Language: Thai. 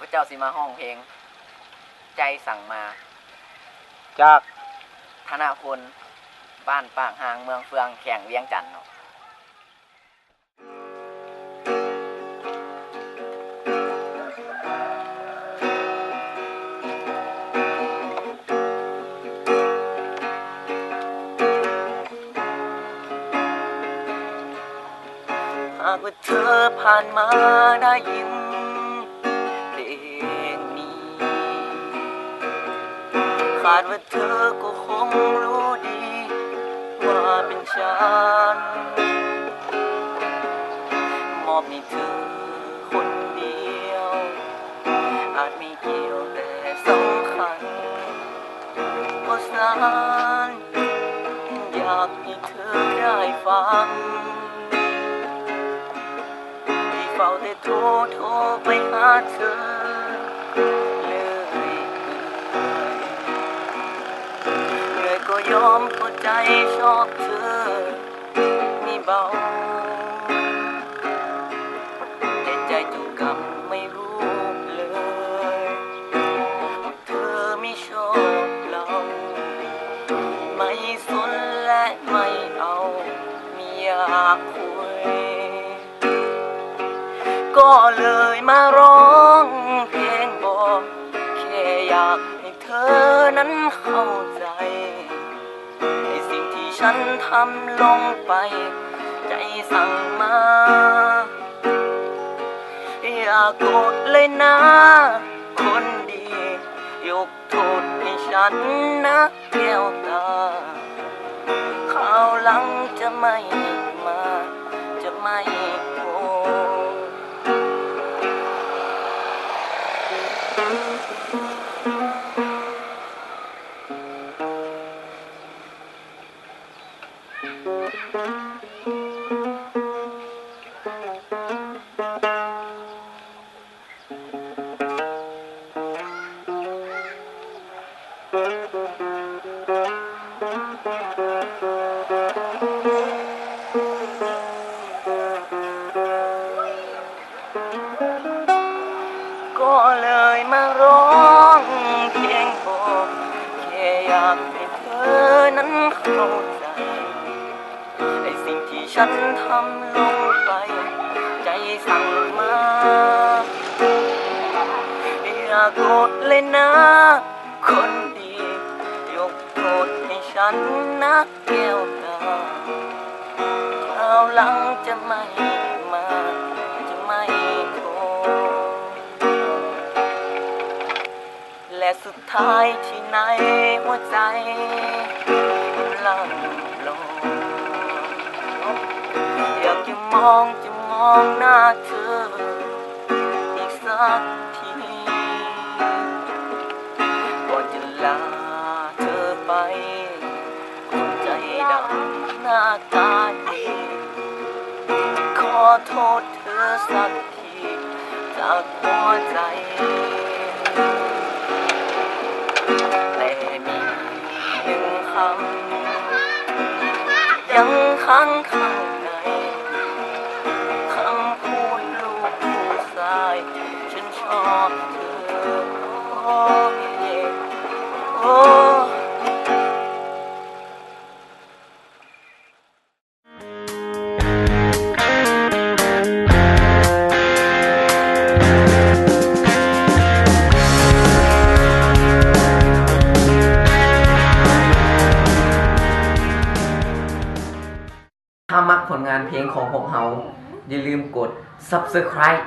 พเจ้าสิมาห้องเพลง ใจสั่งมา จากธนาพลบ้านปากหางเมืองเฟืองแข่งเวียงจันทน์เนาะหากว่าเธอผ่านมาได้ยินาดว่าเธอก็คงรู้ดี ว่าเป็นฉัน มอบให้เธอคนเดียว อาจไม่เกี่ยวแต่สำคัญเพราะสารอยากให้เธอได้ฟังที่เฝ้าแต่โทรโทรไปหาเธอ ยอมเข้าใจชอบเธอไม่เบา แต่ใจจุกกำไม่รู้เลย เธอไม่ชอบเรา ไม่สนและไม่เอาไม่อยากคุย ก็เลยมาร้องเพลงบอกแค่อยากให้เธอนั้นเข้าใจ ฉันทำลงไป ใจสั่งมา อย่าโกรธเลยนะ คนดี ยกโทษให้ฉันนะแก้วตาข้าวหลังจะไม่มา จะไม่ ก็เลยมาร้องเพลงบอกแค่อยากให้เธอนั้นเข้าใจในสิ่งที่ฉันทำลงไป สั่งมาอยาโกรธเลยนะ คนดี ยกโทษให้ฉันนะแก้วตาคราวหลังจะไม่มา จะไม่โทษและสุดท้ายที่ไหนหัวใจกำลังลงอยากจะมองจะ องหน้าเธอ อีกสักทีก่อนจะลาเธอไปคนใจดำหน้าตาดีขอโทษเธอสักทีจากหัวใจแต่มีหนึ่งคำยังค้างข้า ถ้ามักผลงานเพลงของพวกเราอย่าลืมกด subscribe